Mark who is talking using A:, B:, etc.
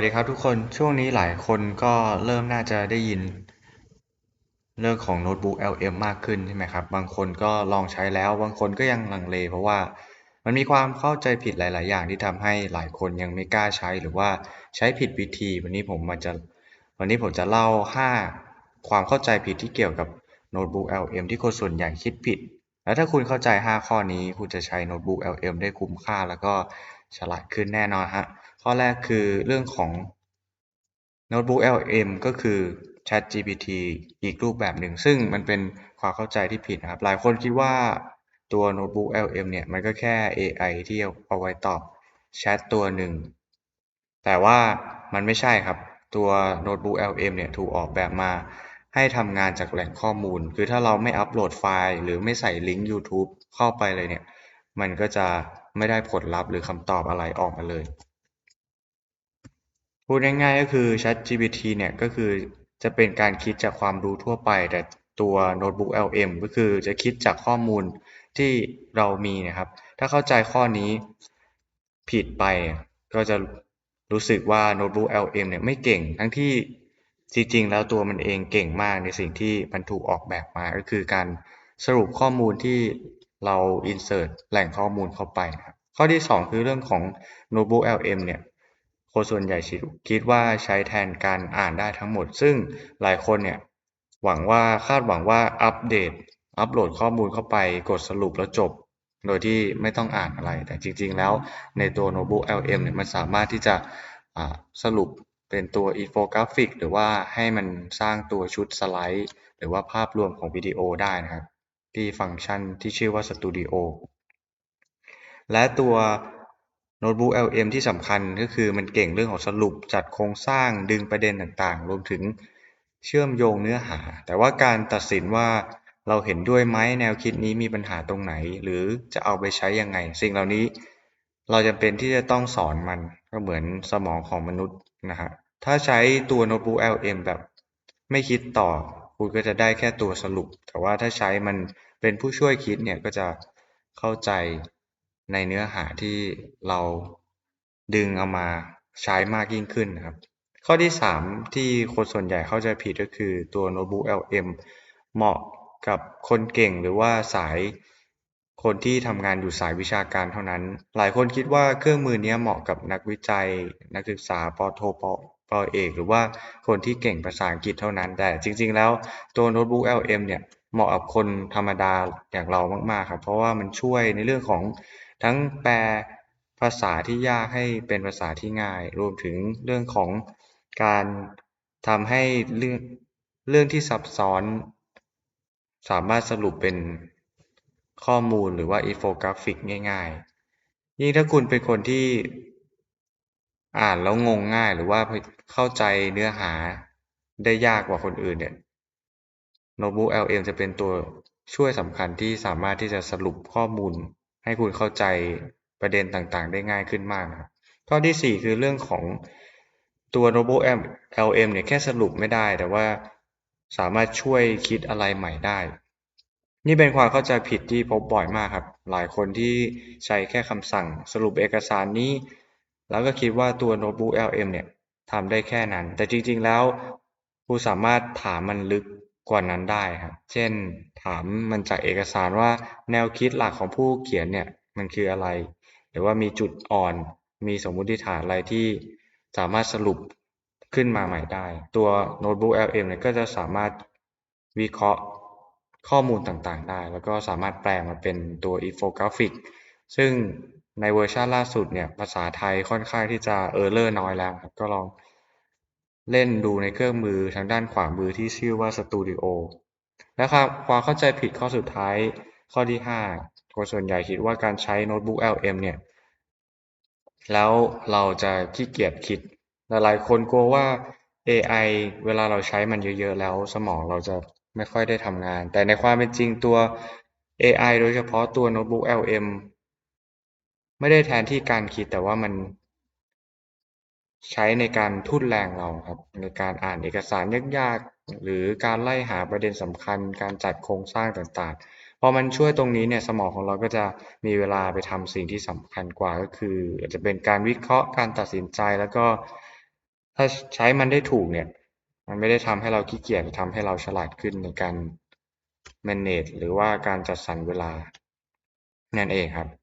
A: สวัสดีครับทุกคนช่วงนี้หลายคนก็เริ่มน่าจะได้ยิน เรื่องของโน้ตบุ๊ก LM มากขึ้นใช่ไหมครับ บางคนก็ลองใช้แล้ว บางคนก็ยังลังเล เพราะว่ามันมีความเข้าใจผิดหลาย ๆ อย่างที่ทำให้หลายคนยังไม่กล้าใช้หรือว่าใช้ผิดวิธี วันนี้ผมมาจะวันนี้ผมจะเล่า 5 ความเข้าใจผิดที่เกี่ยวกับโน้ตบุ๊ก LM ที่คนส่วนใหญ่คิดผิด แล้วถ้าคุณเข้าใจ 5 ข้อนี้ คุณจะใช้โน้ตบุ๊ก LM ได้คุ้มค่า แล้วก็ฉลาดขึ้นแน่นอนฮะ ข้อแรกคือเรื่องของโน้ตบุ๊ก LM ก็คือ ChatGPT อีกรูปแบบหนึ่ง ซึ่งมันเป็นความเข้าใจที่ผิดนะครับ หลายคนคิดว่าตัวโน้ตบุ๊ก LM เนี่ย มันก็แค่ AI ที่เอาไว้ตอบแชทตัวหนึ่ง แต่ว่ามันไม่ใช่ครับ ตัวโน้ตบุ๊ก LM เนี่ย ถูกออกแบบมาให้ทำงานจากแหล่งข้อมูล คือถ้าเราไม่อัปโหลดไฟล์ หรือไม่ใส่ลิงก์ YouTube เข้าไปเลยเนี่ย มันก็จะไม่ได้ผลลัพธ์หรือคำตอบอะไรออกมาเลย พูดง่ายๆก็คือ ChatGPT เนี่ยก็คือจะเป็นการคิดจากความรู้ทั่วไป แต่ตัวโน้ตบุ๊ก LM ก็คือจะคิดจากข้อมูลที่เรามีนะครับ ถ้าเข้าใจข้อนี้ผิดไปก็จะรู้สึกว่าโน้ตบุ๊ก LM เนี่ยไม่เก่ง ทั้งที่จริงๆแล้วตัวมันเองเก่งมากในสิ่งที่มันถูกออกแบบมา ก็คือการสรุปข้อมูลที่เรา insert แหล่งข้อมูลเข้าไปนะครับข้อที่ 2 คือเรื่องของโน้ตบุ๊ก LM เนี่ย คนส่วนใหญ่คิดว่าใช้แทนการอ่านได้ทั้งหมด ซึ่งหลายคนเนี่ยหวังว่าคาดหวังว่าอัปเดต อัปโหลดข้อมูลเข้าไปกดสรุปแล้วจบ โดยที่ไม่ต้องอ่านอะไร แต่จริง ๆ แล้วในตัวโน้ตบุ๊ก LM เนี่ยมันสามารถที่จะสรุปเป็นตัวอินโฟกราฟิก หรือว่าให้มันสร้างตัวชุดสไลด์ หรือว่าภาพรวมของวิดีโอได้นะครับ ที่ฟังก์ชันที่ชื่อว่า Studio และตัว โน้ตบุ๊ก LM ที่สำคัญก็คือมันเก่งเรื่องของสรุปจัดโครงสร้างดึงประเด็นต่างๆ รวมถึงเชื่อมโยงเนื้อหา แต่ว่าการตัดสินว่าเราเห็นด้วยไหมแนวคิดนี้มีปัญหาตรงไหน หรือจะเอาไปใช้ยังไง สิ่งเหล่านี้ เราจำเป็นที่จะต้องสอนมันก็เหมือนสมองของมนุษย์นะฮะถ้าใช้ตัวโน้ตบุ๊ก LM แบบไม่คิดต่อ คุณก็จะได้แค่ตัวสรุป แต่ว่าถ้าใช้มันเป็นผู้ช่วยคิดเนี่ยก็จะเข้าใจ ในเนื้อหาที่เราดึงเอามาใช้มากยิ่งขึ้นนะครับ ข้อที่ 3 ที่คนส่วนใหญ่เข้าใจผิดก็คือตัวโน้ตบุ๊ก LM เหมาะกับคนเก่งหรือว่าสายคนที่ทำงานอยู่สายวิชาการเท่านั้น หลายคนคิดว่าเครื่องมือนี้เหมาะกับนักวิจัย นักศึกษาปโทปปเอก หรือว่าคนที่เก่งภาษาอังกฤษเท่านั้น แต่จริง ๆ แล้วตัวโน้ตบุ๊ก LM เนี่ยเหมาะกับคนธรรมดาอย่างเรามากๆครับ เพราะว่ามันช่วยในเรื่องของ ทั้งแปลภาษาที่ยากให้เป็นภาษาที่ง่าย รวมถึงเรื่องของการทำให้เรื่องเรื่องที่ซับซ้อน สามารถสรุปเป็นข้อมูลหรือว่าอินโฟกราฟิกง่าย ๆ ยิ่งถ้าคุณเป็นคนที่อ่านแล้วงงง่ายหรือว่าเข้าใจเนื้อหาได้ยากกว่าคนอื่นเนี่ยโน้ตบุ๊ก LM จะเป็นตัวช่วยสำคัญที่สามารถที่จะสรุปข้อมูล ให้คุณเข้าใจประเด็นต่างๆ ได้ง่ายขึ้นมากครับข้อที่ 4 คือเรื่องของตัว Notebook LM เนี่ยแค่สรุปไม่ได้ แต่ว่าสามารถช่วยคิดอะไรใหม่ได้ นี่เป็นความเข้าใจผิดที่พบบ่อยมากครับ หลายคนที่ใช้แค่คำสั่งสรุปเอกสารนี้ แล้วก็คิดว่าตัว Notebook LM เนี่ยทำได้แค่นั้น แต่จริงๆแล้วคุณสามารถถามมันลึก กว่านั้นได้ครับ เช่น ถามมันจากเอกสารว่าแนวคิดหลักของผู้เขียนเนี่ยมันคืออะไร หรือว่ามีจุดอ่อน มีสมมุติฐานอะไรที่สามารถสรุปขึ้นมาใหม่ได้ ตัวโน้ตบุ๊ก LM เนี่ยก็จะสามารถวิเคราะห์ข้อมูลต่างๆ ได้ แล้วก็สามารถแปลมาเป็นตัวอินโฟกราฟิก ซึ่งในเวอร์ชันล่าสุดเนี่ยภาษาไทยค่อนข้างที่จะเออร์เลอร์น้อยแล้วครับก็ลอง เล่นดูในเครื่องมือทางด้านขวามือที่ชื่อว่า Studio และครับความเข้าใจผิดข้อสุดท้ายข้อที่5คนส่วนใหญ่คิดว่าการใช้โน้ตบุ๊ก LM เนี่ย แล้วเราจะขี้เกียจคิด หลายๆ คนกลัวว่า AI เวลาเราใช้มันเยอะ ๆ แล้วสมองเราจะไม่ค่อยได้ทำงาน แต่ในความเป็นจริงตัว AI โดยเฉพาะตัวโน้ตบุ๊ก LM ไม่ได้แทนที่การคิดแต่ว่ามัน ใช้ในการทุ่นแรงเราครับ ในการอ่านเอกสารยากๆ หรือการไล่หาประเด็นสำคัญ การจัดโครงสร้างต่างๆ พอมันช่วยตรงนี้เนี่ยสมองของเราก็จะมีเวลาไปทำสิ่งที่สำคัญกว่าก็คือ อาจจะเป็นการวิเคราะห์การตัดสินใจแล้วก็ ถ้าใช้มันได้ถูกเนี่ย มันไม่ได้ทำให้เราขี้เกียจทำให้เราฉลาดขึ้นในการ manage หรือว่าการจัดสรรเวลานั่นเองครับ